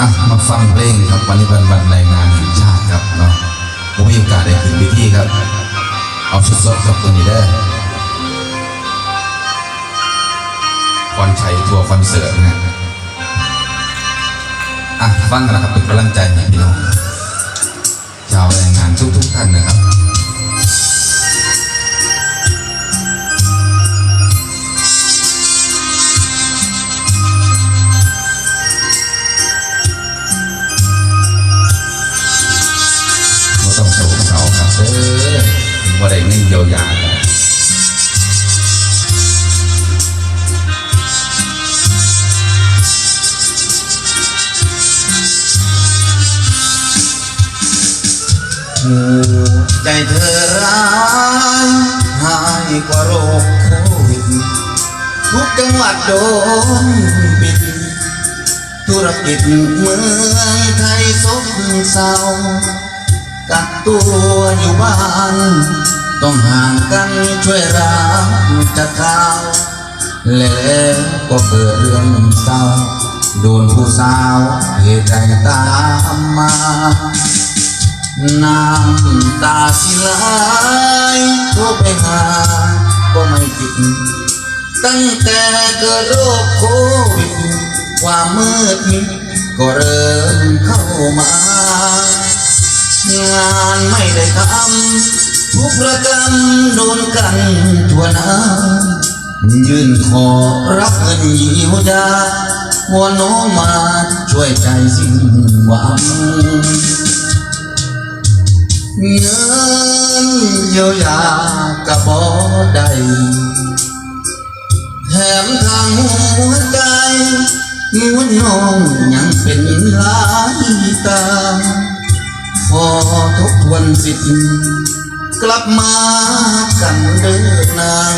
อะมาฟังเพลงครับวันนี้วันวันรายงานแห่งชาติครับเนาะผมมีโอกาสได้ขึ้นเวิธีครับ เอาสดๆครับตัวนี้ได้คอนชัยทัวร์คอนเสิร์ตนะอะฟังกันนะครับเป็นกำลังใจให้พี่น้องชาวแรงงานทุกๆท่านนะครับ หัวใจเธอร้ายหายกว่าโรคโควิดทุกจังหวัดโดนปิด ธุรกิจเมืองไทยซบเศร้ากักตัวอยู่บ้าน ต้องห่างกันช่วยรับจากข่าวแล้วก็เกิดเรื่องเศร้า โดนผู้สาวเหตุใดตามมา น้ำตาสิไหลโทรไปหาก็ไม่ติด ตั้งแต่เกิดโรคโควิดความมืดมิดก็เริ่มเข้ามา งานไม่ได้ทำทุกประกรรมโดนกันทั่วหน้ายื่นขอรับเงินเยียวยาวอนน้องมาช่วยใจสิ้นหวัง เงินเยียวยาก็บ่ได้แถมทางหัวใจมวน้องยังเป็นลายตาขอทบทวนสิทธิ์กลับมากันเดินนาง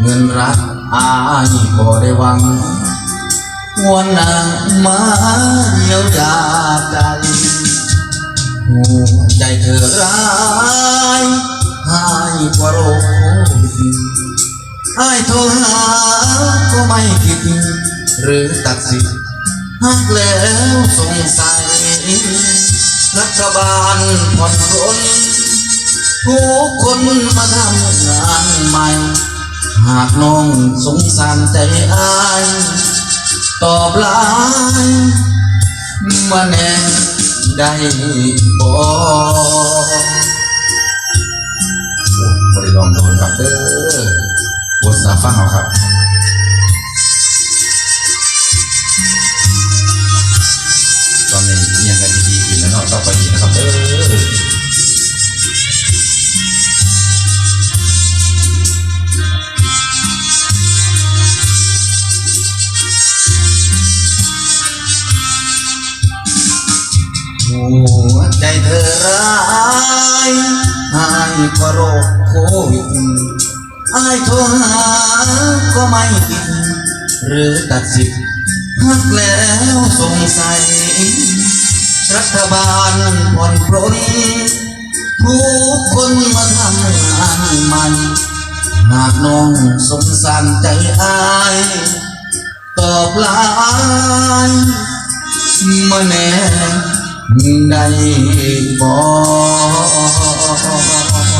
เงินรักอายก็ได้หวังวันนางมาเยียวยาใจ ใจเธอร้ายหายกว่าโรคโควิดไอ้ายโทรหาก็ไม่คิด หรือตัดสิทธิ์หากแล้วสงสัย รัฐบาลผ่อนปรนผู้คนมาทำงานใหม่ หากน้องสงสารใจอาย ตอบลน์มาแน่ ได้บ่บริลองโดนครับเด้อบทสาฟังเอาครับ หายกว่าโรคโควิดอายโทรหาก็ไม่ติดหรือตัดสิทธิ์หักแล้วสงสัย รัฐบาลผ่อนปรนผู้คนมาทำงานใหม่หากน้องสงสารใจอายตอบลน์มาแน่ได้บอก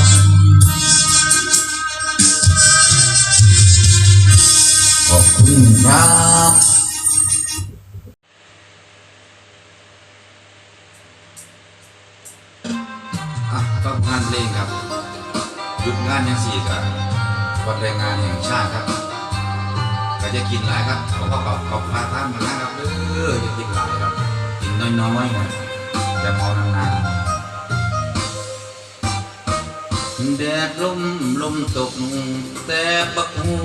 คุณครับอะก็งานเพลงครับหยุดงานยังสี่กับวันแรงงานแห่งชาติครับก็จะกินหลายครับเขาก็ปรับปรับพาท่านมานะครับเออจะกินหลายครับ กินน้อยๆนะจะเมานานๆ แดดลมลมตก แต่ปักหู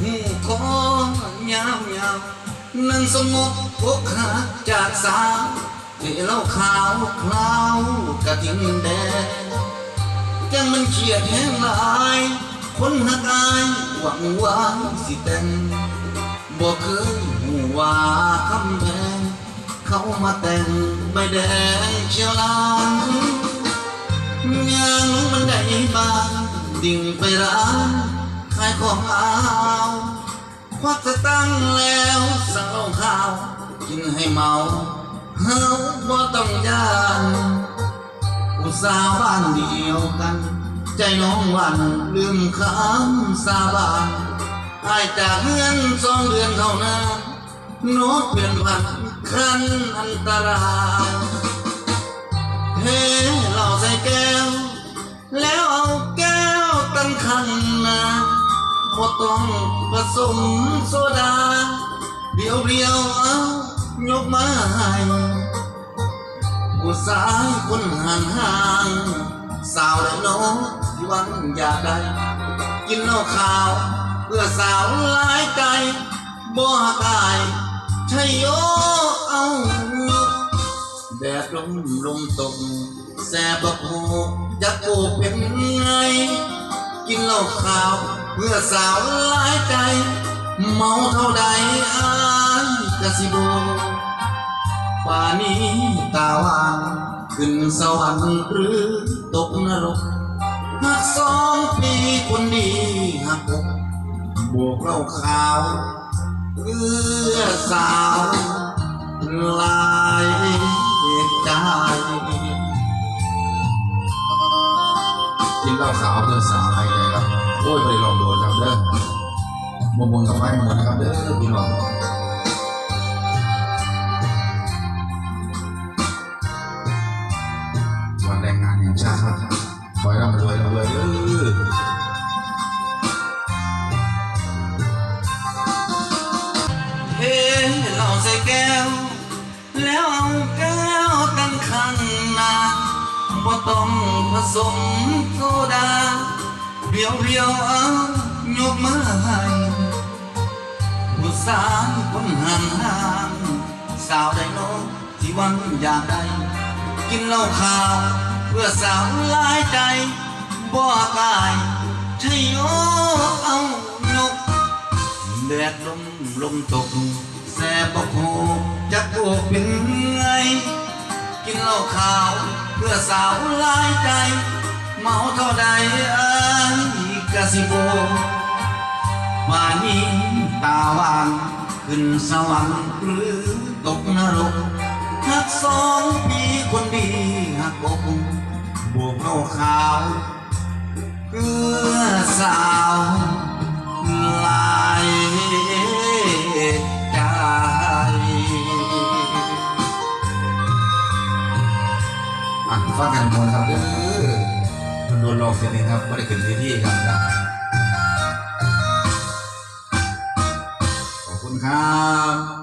หูคอยาวยาวนั่งสงบอกกหักจากสาวที่เล่าขาวคลาวกะทิ้งแดดจังมันเขียดแห้งลาย คนหักอายหวังว่าสิแต่งบ่เคยหูว่าคำแพงเขามาแต่งใบแดงเชียวลาน ยังมันได้บางดิ่งไปร้านขายของเอาควักสตังแล้วสั่งเหล้าข้าว กินให้เมาเฮาบ่ต้องยานอุตสาห์บ้านเดียวกัน ใจน้องวันลืมคำสาบานอายจากเงินสองเดือนเท่านั้นโน้ตเปลี่ยนพันคันอันตราย เฮ้เหล่าใส่แก้ว แล้วเอาแก้วตั้งคันนาบ่ต้องผสมโซดาเดียวเดียวเอายกมาให้ผู้สายคนห่างห่างสาวและน้องที่วังอยากได้ กินเหล้าขาว เพื่อสาวหลายใจบ่หักอายใช่โยเอา ลมลมตกแสบบักหูจะโกเป็นไง กินเหล้าขาว เพื่อสาวหลายใจ เมาเท่าใดอายกะสิบป่านี้ตาวางขึ้นสวรรค์หรือตกนรกหักสองปีคนดีหักอกบวกเหล้าขาว เพื่อสาวลา กินเหล้าขาวเพื่อสาวไทยเลยครับโอ้ยไปลองดูครับเด้อมวนๆกับไฟมวนนะครับเด้อพี่น้องวันแรงงานแห่งชาติครับขอให้ร่ำรวยร่ำรวยเด้อเฮ้เราใส่แก้ว แล้วเอาแก้วตั้งข้างหน้า บ่ต้องผสมโซดาเรียวเรียวๆเอายกมาให้ผู้สาวคนห่างห่างสาวได้น้องที่วันอยากได้กินเหล้าขาว เพื่อสาวลายใจบ่กายใช่โยเอายกแดดลมลมตกแสบบอกหูจะโกเป็นไงกินเหล้าขาว เพื่อสาวลายใจ เมาเท่าใดอายกะสิโบมานี้ตาวางขึ้นสวรรค์หรือตกนรกหักสองปีคนดีหักอกบวกเหล้าขาวเพื่อสาวลาย ฟังกันมวนครับเออมันโดนหลอกเสียเองครับไม่ได้ขึ้นเวทีครับ ขอบคุณครับ